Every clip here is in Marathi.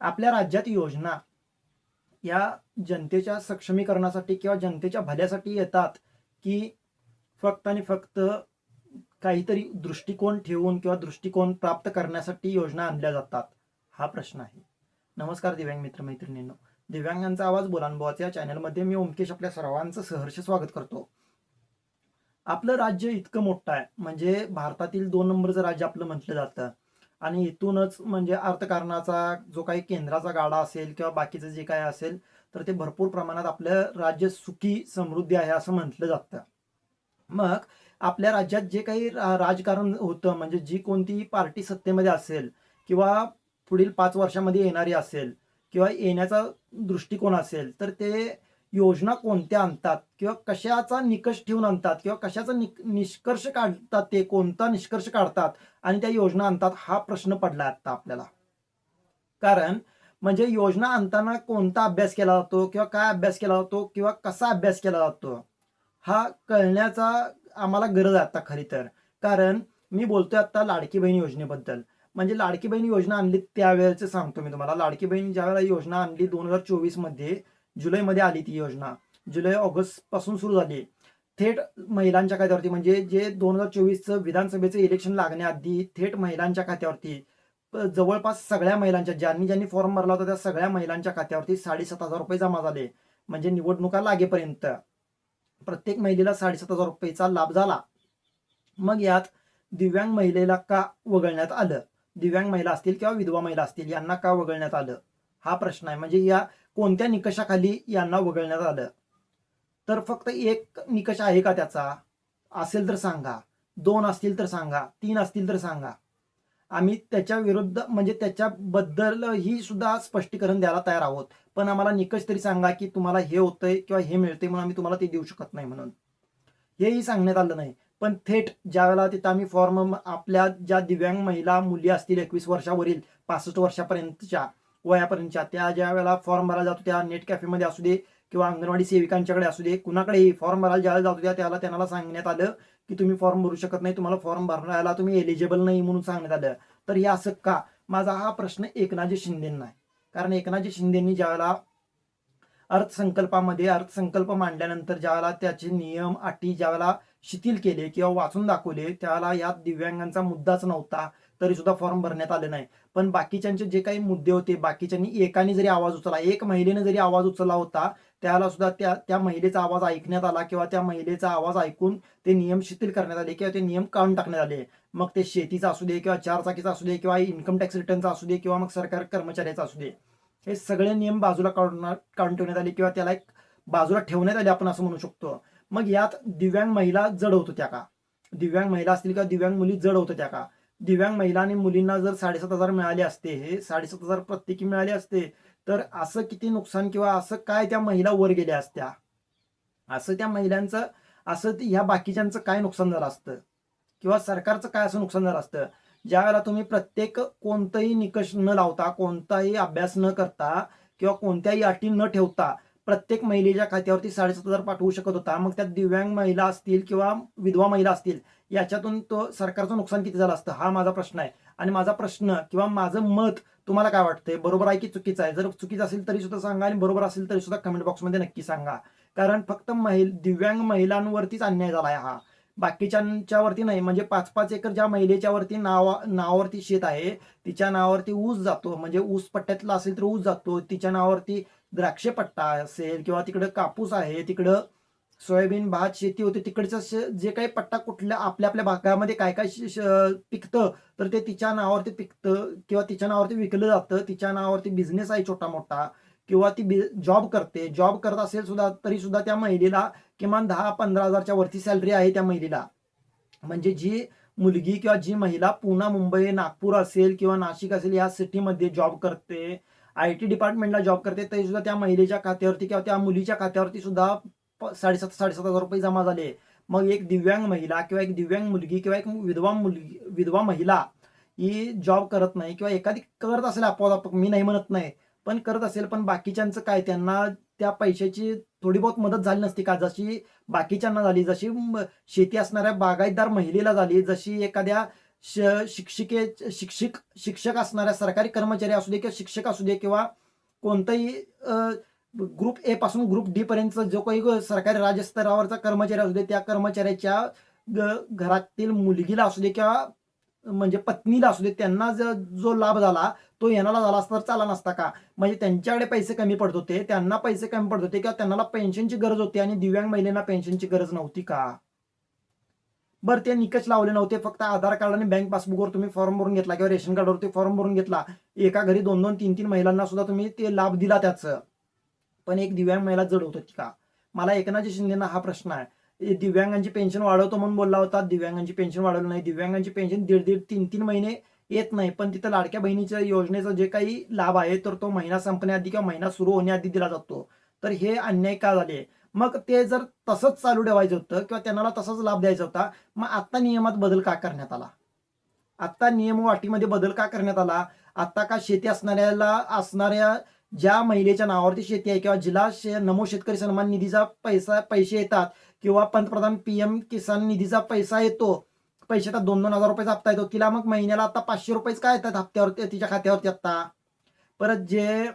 आपल्या राज्यात योजना या जनतेच्या सक्षमीकरणासाठी किंवा जनतेच्या भल्यासाठी येतात की फक्त आणि फक्त काहीतरी दृष्टिकोन ठेवून किंवा दृष्टिकोन प्राप्त करण्यासाठी योजना आणल्या जातात? हा प्रश्न आहे. नमस्कार दिव्यांग मित्र मैत्रिणींनो दिव्यांगांचा आवाज बोलानुभवाचा या चॅनलमध्ये मी ओमकेश आपल्या सर्वांचं सहर्ष स्वागत करतो. आपलं राज्य इतकं मोठं आहे. म्हणजे भारतातील दोन नंबरचं राज्य आपलं म्हटलं जातं. आणि इथूनच म्हणजे अर्थकारणाचा जो काही केंद्राचा गाडा असेल किंवा बाकीचं जे काय असेल तर ते भरपूर प्रमाणात आपलं राज्य सुखी समृद्धी आहे असं म्हटलं जातं. मग आपल्या राज्यात जे काही रा- राजकारण होतं म्हणजे जी कोणती पार्टी सत्तेमध्ये असेल किंवा पुढील पाच वर्षामध्ये येणारी असेल किंवा येण्याचा दृष्टिकोन असेल तर ते योजना कोणत्या आणतात? किंवा कशाचा निकष ठेवून आणतात? किंवा कशाचा नि निष्कर्ष काढतात ते? कोणता निष्कर्ष काढतात? आणि त्या योजना आणतात हा प्रश्न पडला आता आपल्याला. कारण म्हणजे योजना आणताना कोणता अभ्यास केला जातो? किंवा काय अभ्यास केला जातो? किंवा कसा अभ्यास केला जातो? हा कळण्याचा आम्हाला गरज आहे आता खरी तर. कारण मी बोलतोय आता लाडकी बहीण योजनेबद्दल. म्हणजे लाडकी बहीण योजना आणली त्यावेळेचं सांगतो मी तुम्हाला. लाडकी बहीण ज्यावेळेला योजना आणली दोन हजार चोवीसमध्ये जुलैमध्ये आली ती योजना. जुलै ऑगस्टपासून सुरू झाली. थेट महिलांच्या खात्यावरती म्हणजे जे दोन हजार चोवीसचं विधानसभेचं इलेक्शन लागण्याआधी थेट महिलांच्या खात्यावरती जवळपास सगळ्या महिलांच्या ज्यांनी ज्यांनी फॉर्म भरला होता त्या सगळ्या महिलांच्या खात्यावरती साडेसात हजार रुपये जमा झाले. म्हणजे निवडणुका लागेपर्यंत. प्रत्येक महिलेला साडेसात हजार रुपयेचा लाभ झाला. मग यात दिव्यांग महिलेला का वगळण्यात आलं? दिव्यांग महिला असतील किंवा विधवा महिला असतील यांना का वगळण्यात आलं? हा प्रश्न आहे. म्हणजे या कोणत्या निकषाखाली यांना वगळण्यात आलं? तर फक्त एक निकष आहे का त्याचा? असेल तर सांगा. दोन असतील तर सांगा. तीन असतील तर सांगा. आम्ही त्याच्या विरुद्ध म्हणजे त्याच्याबद्दलही सुद्धा स्पष्टीकरण द्यायला तयार आहोत. पण आम्हाला निकष तरी सांगा की तुम्हाला हे होतंय किंवा हे मिळतंय म्हणून आम्ही तुम्हाला ते देऊ शकत नाही म्हणून. हेही सांगण्यात आलं नाही. पण थेट ज्या वेळेला तिथं आम्ही फॉर्म आपल्या ज्या दिव्यांग महिला मुली असतील एकवीस वर्षावरील पासष्ट वर्षापर्यंतच्या वयापर्यंतच्या त्या ज्या वेळेला फॉर्म भरायला जातो त्या नेट कॅफेमध्ये असू दे किंवा अंगणवाडी सेविकांच्याकडे असू दे कुणाकडेही फॉर्म भरायला ज्यावेळेला जातो त्या त्याला त्यांना सांगण्यात आलं की तुम्ही फॉर्म भरू शकत नाही तुम्हाला फॉर्म भरायला तुम्ही एलिजिबल नाही म्हणून सांगण्यात आलं. तर हे असं का? माझा हा प्रश्न एकनाथजी शिंदेंना आहे. कारण एकनाथजी शिंदेंनी ज्यावेळेला अर्थसंकल्पामध्ये अर्थसंकल्प मांडल्यानंतर ज्यावेळेला त्याचे नियम अटी ज्यावेळेला शिथिल केले किंवा वाचून दाखवले त्याला यात दिव्यांगांचा मुद्दाच नव्हता. तरी सुद्धा फॉर्म भरण्यात आले नाही. पण बाकीच्यांचे जे काही मुद्दे होते बाकीच्यांनी एकाने जरी आवाज उचलला एक महिलेने जरी आवाज उचलला होता त्याला सुद्धा त्या त्या महिलेचा आवाज ऐकण्यात आला किंवा त्या महिलेचा आवाज ऐकून ते नियम शिथिल करण्यात आले किंवा ते नियम काढून टाकण्यात आले. मग ते शेतीचा असू दे किंवा चार चाकीचा असू दे किंवा इन्कम टॅक्स रिटर्नचा असू दे किंवा मग सरकार कर्मचाऱ्याचा असू दे. हे सगळे नियम बाजूला काढून काढून ठेवण्यात आले किंवा त्याला एक बाजूला ठेवण्यात आले आपण असं म्हणू शकतो. मग यात दिव्यांग महिला जड होत त्या का? दिव्यांग महिला असतील किंवा दिव्यांग मुली जड होत त्या का? दिव्यांग महिला आणि मुलींना जर साडेसात हजार मिळाले असते हे साडेसात हजार प्रत्येकी मिळाले असते तर असं किती नुकसान किंवा असं काय त्या महिला वर गेल्या असत्या? असं त्या महिलांचं असं ह्या बाकीच्यांचं काय नुकसान झालं असतं? किंवा सरकारचं काय असं नुकसान झालं असतं? ज्या वेळेला तुम्ही प्रत्येक कोणताही निकष न लावता कोणताही अभ्यास न करता किंवा कोणत्याही अटी न ठेवता प्रत्येक महिलेच्या खात्यावरती साडेसात हजार पाठवू शकत होता. मग त्यात दिव्यांग महिला असतील किंवा विधवा महिला असतील याच्यातून तो सरकारचं नुकसान किती झालं असतं? हा माझा प्रश्न आहे. आणि माझा प्रश्न किंवा माझं मत तुम्हाला काय वाटतंय? बरोबर आहे की चुकीचं आहे? जर चुकीचं असेल तरी सुद्धा सांगा आणि बरोबर असेल तरी सुद्धा कमेंट बॉक्समध्ये नक्की सांगा. कारण फक्त महिल दिव्यांग महिलांवरतीच अन्याय झाला आहे हा बाकीच्यांच्यावरती नाही. म्हणजे पाच पाच एकर ज्या महिलेच्यावरती नावा नावावरती शेत आहे तिच्या नावावरती ऊस जातो. म्हणजे ऊस पट्ट्यातला असेल तर ऊस जातो. तिच्या नावावरती द्राक्षपट्टा असेल किंवा तिकडं कापूस आहे तिकडं सोयाबीन भात शेती होते तिकडचं जे काही पट्टा कुठल्या आपल्या आपल्या भागामध्ये काय काय पिकतं तर ते तिच्या नावावरती पिकतं किंवा तिच्या नावावरती विकलं जातं. तिच्या नावावरती बिझनेस आहे छोटा मोठा किंवा ती जॉब करते. जॉब करत असेल सुद्धा तरी सुद्धा त्या महिलेला किमान दहा पंधरा हजारच्या वरती सॅलरी आहे त्या महिलेला. म्हणजे जी मुलगी किंवा जी महिला पुणे मुंबई नागपूर असेल किंवा नाशिक असेल या सिटीमध्ये जॉब करते. आय टी डिपार्टमेंटला जॉब करते तरी सुद्धा त्या महिलेच्या खात्यावरती किंवा त्या मुलीच्या खात्यावरती सुद्धा प- साडेसात साडेसात हजार रुपये जमा झाले. मग एक दिव्यांग महिला किंवा एक दिव्यांग मुलगी किंवा एक विधवा मुलगी विधवा महिला ही जॉब करत नाही किंवा एखादी करत असेल आपोआप मी नाही म्हणत नाही पण करत असेल पण बाकीच्यांचं काय? त्यांना त्या पैशाची थोडी बहुत मदत झाली नसती का? जशी बाकीच्यांना झाली जशी म- शेती असणाऱ्या बागायतदार महिलेला झाली जशी एखाद्या श शिक्षिके शिक्षक शिक्षक असणाऱ्या सरकारी कर्मचारी असू दे किंवा शिक्षक असू दे किंवा कोणताही ग्रुप ए पासून ग्रुप डी पर्यंत जो काही सरकारी राज्यस्तरावरचा कर्मचारी असू दे त्या कर्मचाऱ्याच्या ग- घरातील मुलगीला असू दे किंवा म्हणजे पत्नीला असू दे त्यांना जो लाभ झाला तो येणारा झाला असता तर चाला नसता का? म्हणजे त्यांच्याकडे पैसे कमी पडत होते त्यांना पैसे कमी पडत होते किंवा त्यांना पेन्शनची गरज होती आणि दिव्यांग महिलांना पेन्शनची गरज नव्हती का? बरं ते निकष लावले नव्हते. फक्त आधार कार्ड आणि बँक पासबुकवर तुम्ही फॉर्म भरून घेतला किंवा रेशन कार्डवरती फॉर्म भरून घेतला. एका घरी दोन दोन तीन तीन महिलांना सुद्धा तुम्ही ते लाभ दिला त्याचं. पण एक दिव्यांग महिला जड होत होती का? मला एकनाथजी शिंदेना हा प्रश्न आहे. दिव्यांगांची पेन्शन वाढवतो म्हणून बोलला होता. दिव्यांगांची पेन्शन वाढवलं नाही. दिव्यांगांची पेन्शन दीड दीड तीन तीन महिने येत नाही. पण तिथं लाडक्या बहिणीच्या योजनेचा जे काही लाभ आहे तर तो महिना संपण्याआधी किंवा महिना सुरू होण्याआधी दिला जातो. तर हे अन्याय का झाले? मग ते जर तसंच चालू ठेवायचं होतं किंवा त्यांना तसाच लाभ द्यायचा होता मग आत्ता नियमात बदल का करण्यात आला? आत्ता नियम वाटीमध्ये बदल का करण्यात आला? आत्ता का शेती असणाऱ्याला असणाऱ्या ज्या महिलेच्या नावावरती शेती आहे किंवा जिला शे नमो शेतकरी सन्मान निधीचा पैसा पैसे येतात किंवा पंतप्रधान पीएम किसान निधीचा पैसा येतो पैसे तर दोन दोन हजार रुपयाचा हप्ता येतो तिला मग महिन्याला आता पाचशे रुपयेच काय येतात हप्त्यावरती तिच्या खात्यावरती आत्ता? परत जे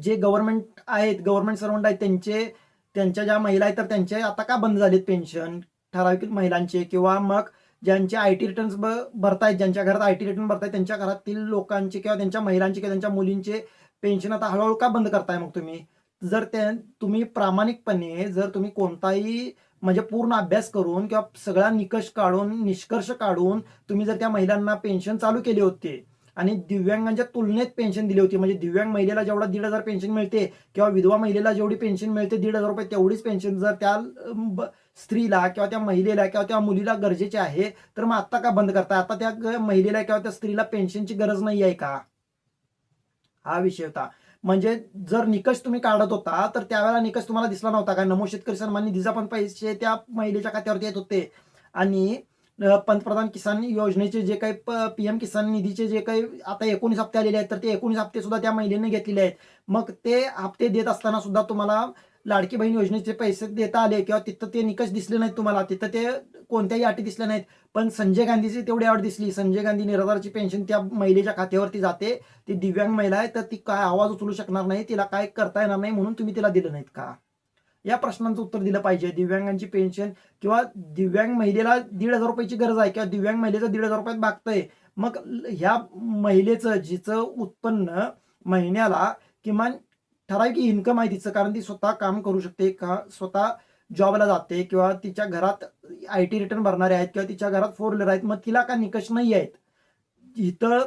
जे गव्हर्नमेंट आहेत गव्हर्नमेंट सर्वंट आहेत त्यांचे त्यांच्या ज्या महिला आहेत तर त्यांचे आता का बंद झालेत पेन्शन ठराविक महिलांचे किंवा मग ज्यांचे आय टी रिटर्न्स भरतायत ज्यांच्या घरात आय टी रिटर्न भरतायत त्यांच्या घरातील लोकांचे किंवा त्यांच्या महिलांचे किंवा त्यांच्या मुलींचे पेन्शन आता हळूहळू का बंद करताय मग तुम्ही? जर ते तुम्ही प्रामाणिकपणे जर तुम्ही कोणताही म्हणजे पूर्ण अभ्यास करून किंवा सगळा निकष काढून निष्कर्ष काढून तुम्ही जर त्या महिलांना पेन्शन चालू केले होते आणि दिव्यांगांच्या तुलनेत पेन्शन दिली होती. म्हणजे दिव्यांग महिलेला जेवढा दीड हजार पेन्शन मिळते किंवा विधवा महिलेला जेवढी पेन्शन मिळते दीड हजार रुपये तेवढीच पेन्शन जर त्या ब- स्त्रीला किंवा त्या महिलेला किंवा त्या मुलीला गरजेचे आहे तर मग आता का बंद करताय? आता त्या महिलेला किंवा त्या स्त्रीला पेन्शनची गरज नाही आहे का? हा विषय होता. म्हणजे जर निकष तुम्ही काढत होता तर त्यावेळेला निकष तुम्हाला दिसला नव्हता का? नमो शेतकरी सन्मान निधीचा पण पैसे त्या महिलेच्या खात्यावरती येत होते. आणि पंतप्रधान किसान योजनेचे जे काही पी एम किसान निधीचे जे काही आता एकोणीस हप्ते आलेले आहेत तर ते एकोणीस हप्ते सुद्धा त्या महिलेने घेतलेले आहेत. मग ते हप्ते देत असताना सुद्धा तुम्हाला लाडकी बहीण योजनेचे पैसे देता आले किंवा तिथं ते निकष दिसले नाहीत तुम्हाला तिथं ते कोणत्याही अटी दिसल्या नाहीत. पण संजय गांधीची तेवढी आवड दिसली. संजय गांधी निराधारची पेन्शन त्या महिलेच्या खात्यावरती जाते. ती दिव्यांग महिला आहे तर ती काय आवाज उचलू शकणार नाही तिला काय करता येणार नाही म्हणून तुम्ही तिला दिलं नाहीत का? या प्रश्नांचं उत्तर दिलं पाहिजे. दिव्यांगांची पेन्शन किंवा दिव्यांग महिलेला दीड हजार रुपयाची गरज आहे किंवा दिव्यांग महिलेचं दीड हजार रुपयात मागतंय मग ह्या महिलेचं जिचं उत्पन्न महिन्याला किमान ठराविक इन्कम आहे तिचं. कारण ती स्वतः काम करू शकते का स्वतः जॉबला जाते किंवा तिच्या घरात आय टी रिटर्न भरणारे आहेत किंवा तिच्या घरात फोर व्हीलर आहेत. मग तिला का निकष नाही आहेत? इथं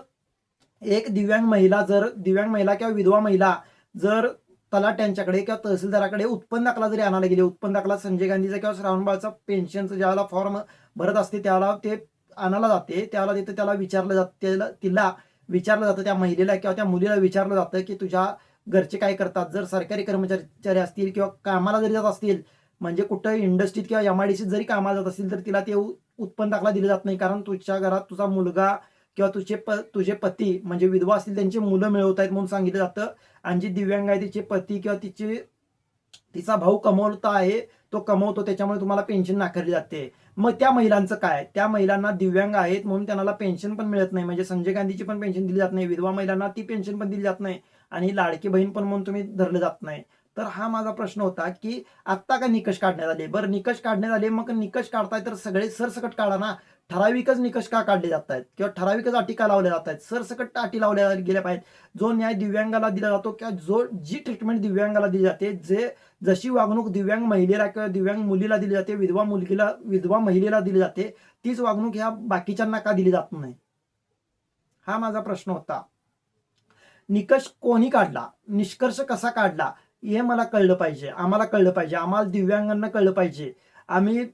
एक दिव्यांग महिला जर दिव्यांग महिला किंवा विधवा महिला जर तलाट्यांच्याकडे किंवा तहसीलदाराकडे उत्पन्न दाखला जरी आणायला गेले उत्पन्न दाखला संजय गांधीचा किंवा श्रावणबाळचा पेन्शनचं ज्याला फॉर्म भरत असते त्याला ते आणायला जाते. त्याला तिथे त्याला विचारलं जातं त्याला तिला विचारलं जातं त्या महिलेला किंवा त्या मुलीला विचारलं जातं की तुझ्या घरचे काय करतात? जर सरकारी कर्मचारी असतील किंवा कामाला जरी जात असतील म्हणजे कुठं इंडस्ट्रीत किंवा एम आय डी जरी कामाला जात असतील तर तिला ते उत्पन्न दाखला दिला जात नाही. कारण तुझ्या घरात तुझा मुलगा किंवा तुझे प तुझे पती म्हणजे विधवा असतील त्यांची मुलं मिळवत आहेत म्हणून सांगितलं जातं. आणि जी दिव्यांग आहे तिचे पती किंवा तिचे तिचा भाऊ कमवता आहे तो कमवतो त्याच्यामुळे तुम्हाला पेन्शन नाकारली जाते. मग त्या महिलांचं काय? त्या महिलांना दिव्यांग आहेत म्हणून त्यांना पेन्शन पण मिळत नाही. म्हणजे संजय गांधीची पण पेन्शन दिली जात नाही. विधवा महिलांना ती पेन्शन पण दिली जात नाही. आणि लाडकी बहीण पण म्हणून तुम्ही धरलं जात नाही. तर हा माझा प्रश्न होता की आत्ता का निकष काढण्यात आले? बरं निकष काढण्यात आले मग निकष काढताय तर सगळे सरसकट काढा ना. ठराविकच निकष का काढले जात आहेत किंवा ठराविकच अटी का लावल्या जात आहेत सरसकट अटी लावल्या गेल्या पाहिजेत. जो न्याय दिव्यांगाला दिला जातो किंवा जो जी ट्रीटमेंट दिव्यांगाला दिली जाते जे जशी वागणूक दिव्यांग महिलेला किंवा दिव्यांग मुलीला दिली जाते विधवा मुलगीला विधवा महिलेला दिली जाते तीच वागणूक ह्या बाकीच्यांना का दिली जात नाही? हा माझा प्रश्न होता. निकष कोणी काढला? निष्कर्ष कसा काढला? हे मला कळलं पाहिजे. आम्हाला कळलं पाहिजे. आम्हाला दिव्यांगांना कळलं पाहिजे. आम्ही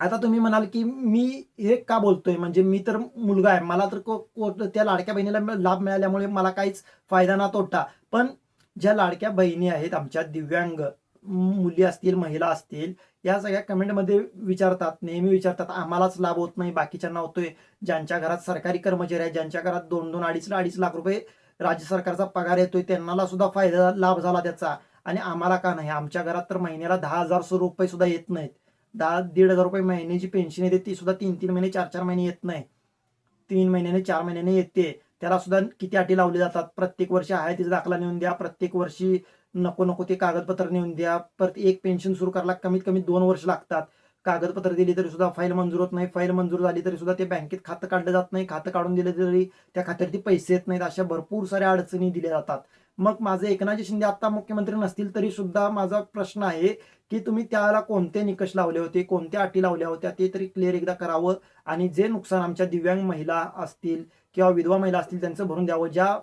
आता तुम्ही म्हणाल की मी हे का बोलतोय? म्हणजे मी तर मुलगा आहे. मला तर को- को- त्या लाडक्या बहिणीला लाभ मिळाल्यामुळे मला काहीच फायदा ना तोटा. पण ज्या लाडक्या बहिणी आहेत आमच्या दिव्यांग मुली असतील महिला असतील या सगळ्या कमेंटमध्ये विचारतात. नेहमी विचारतात आम्हालाच लाभ होत नाही बाकीच्यांना होतोय. ज्यांच्या घरात सरकारी कर्मचारी आहेत ज्यांच्या घरात दोन दोन अडीच अडीच लाख रुपये राज्य सरकारचा पगार येतोय त्यांना सुद्धा फायदा लाभ झाला त्याचा. आणि आम्हाला का नाही? आमच्या घरात तर महिन्याला दहा हजार रुपये सुद्धा येत नाहीत. दहा दीड हजार रुपये महिन्याची पेन्शन येते ती सुद्धा तीन तीन महिने चार चार महिने येत नाही. तीन महिन्याने चार महिन्याने येते. त्याला सुद्धा किती अटी लावली जातात? प्रत्येक वर्षी आहे तिचा दाखला नेऊन द्या. प्रत्येक वर्षी नको नको ते कागदपत्र नेऊन द्या. परत एक पेन्शन सुरू करायला कमीत कमी दोन वर्ष लागतात. कागदपत्र दिली तरी सुद्धा फाईल मंजूर होत नाही. फाईल मंजूर झाली तरी सुद्धा ते बँकेत खातं काढलं जात नाही. खातं काढून दिलं तरी त्या खात्यावरती पैसे येत नाहीत. अशा भरपूर साऱ्या अडचणी दिल्या जातात. मग माझे एकनाथ शिंदे आता मुख्यमंत्री नसतील तरी सुद्धा माझा प्रश्न आहे की तुम्ही त्याला कोणते निकष लावले होते कोणत्या अटी लावल्या होत्या ते तरी क्लिअर एकदा करावं आणि जे नुकसान आमच्या दिव्यांग महिला असतील किंवा विधवा महिला असतील त्यांचं भरून द्यावं. ज्या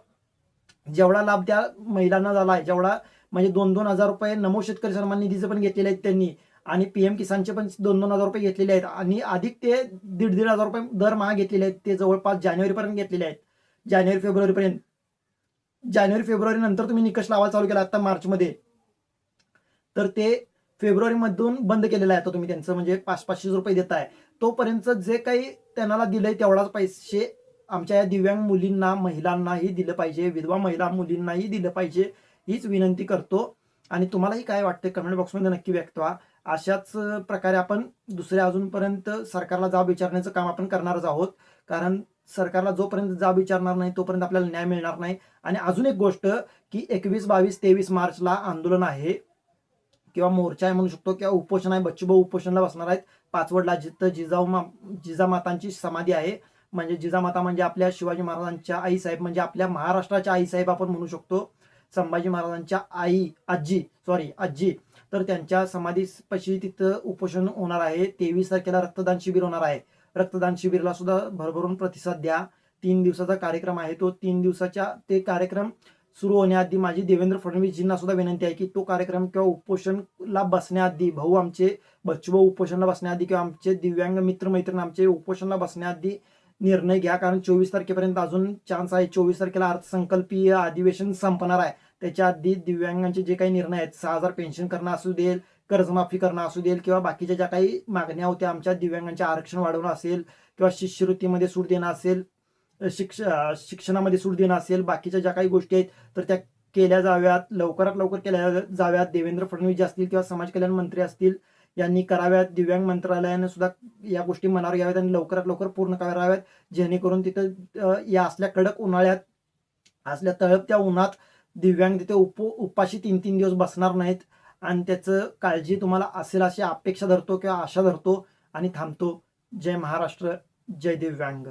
जेवढा लाभ त्या महिलांना झाला आहे जेवढा म्हणजे दोन दोन हजार रुपये नमो शेतकरी सन्मान निधीचे पण घेतलेले आहेत त्यांनी आणि पीएम किसानचे पण दोन दोन हजार रुपये घेतलेले आहेत आणि अधिक ते दीड दीड हजार रुपये दरमहा घेतलेले आहेत ते जवळपास जानेवारीपर्यंत घेतलेले आहेत. जानेवारी फेब्रुवारीपर्यंत. जानेवारी फेब्रुवारी नंतर तुम्ही निकष लावायला चालू केला आता मार्चमध्ये. तर ते फेब्रुवारीमधून बंद केलेलं आहे आता तुम्ही त्यांचं म्हणजे पाच पाचशे रुपये देत आहे तोपर्यंत जे काही त्यांना दिलंय तेवढाच पैसे आमच्या या दिव्यांग मुलींना महिलांनाही दिलं पाहिजे विधवा महिला मुलींनाही दिलं पाहिजे हीच विनंती करतो. आणि तुम्हालाही काय वाटतं कमेंट बॉक्समध्ये नक्की व्यक्त व्हा. अशाच प्रकारे आपण दुसऱ्या अजूनपर्यंत सरकारला जाब विचारण्याचं काम आपण करणारच आहोत. कारण सरकारला जोपर्यंत जाब विचारणार नाही तोपर्यंत आपल्याला न्याय मिळणार नाही. आणि अजून एक गोष्ट की एकवीस बावीस तेवीस मार्चला आंदोलन आहे. किंवा मोर्चा आहे म्हणू शकतो किंवा उपोषण आहे. बच्चूभाऊ उपोषणला बसणार आहेत. पाचवडला जिथं जिजाऊ मा जिजामातांची समाधी आहे. म्हणजे जिजामाता म्हणजे आपल्या शिवाजी महाराजांच्या आईसाहेब म्हणजे आपल्या महाराष्ट्राच्या आईसाहेब आपण म्हणू शकतो. संभाजी महाराजांच्या आई आजी सॉरी आजी. तर त्यांच्या समाधीपाशी तिथं उपोषण होणार आहे. तेवीस तारखेला रक्तदान शिबिर होणार आहे. रक्तदान शिबिरला सुद्धा भरभरून प्रतिसाद द्या. तीन दिवसाचा कार्यक्रम आहे. तो तीन दिवसाच्या ते कार्यक्रम सुरू होण्याआधी माझी देवेंद्र फडणवीसजींना सुद्धा विनंती आहे की तो कार्यक्रम किंवा उपोषणला बसण्याआधी भाऊ आमचे बच्चूभाऊ उपोषणला बसण्याआधी किंवा आमचे दिव्यांग मित्रमैत्रीण आमचे उपोषणला बसण्याआधी निर्णय घ्या. कारण चोवीस तारखेपर्यंत अजून चान्स आहे. चोवीस तारखेला अर्थसंकल्पीय अधिवेशन संपणार आहे. त्याच्या आधी दिव्यांगांचे जे काही निर्णय आहेत सहा हजार पेन्शन करणं असू देईल कर्जमाफी करणं असू देईल किंवा बाकीच्या ज्या काही मागण्या होत्या आमच्या दिव्यांगांचे आरक्षण वाढवणं असेल किंवा शिष्यवृत्तीमध्ये सूट देणं असेल शिक्ष शिक्षणामध्ये सूट देणं असेल बाकीच्या ज्या काही गोष्टी आहेत तर त्या केल्या जाव्यात लवकरात लवकर केल्या जाव्यात. देवेंद्र फडणवीस जे असतील किंवा समाज कल्याण मंत्री असतील यांनी कराव्यात. दिव्यांग मंत्रालयाने सुद्धा या गोष्टी मनावर घ्याव्यात आणि लवकरात लवकर पूर्ण कराव्यात. जेणेकरून तिथं या असल्या कडक उन्हाळ्यात असल्या तळपत्या उन्हात दिव्यांग तिथे उप उपाशी तीन तीन दिवस बसणार नाहीत. आणि त्याचं काळजी तुम्हाला असेल अशी अपेक्षा धरतो किंवा आशा धरतो आणि थांबतो. जय महाराष्ट्र जय दिव्यांग.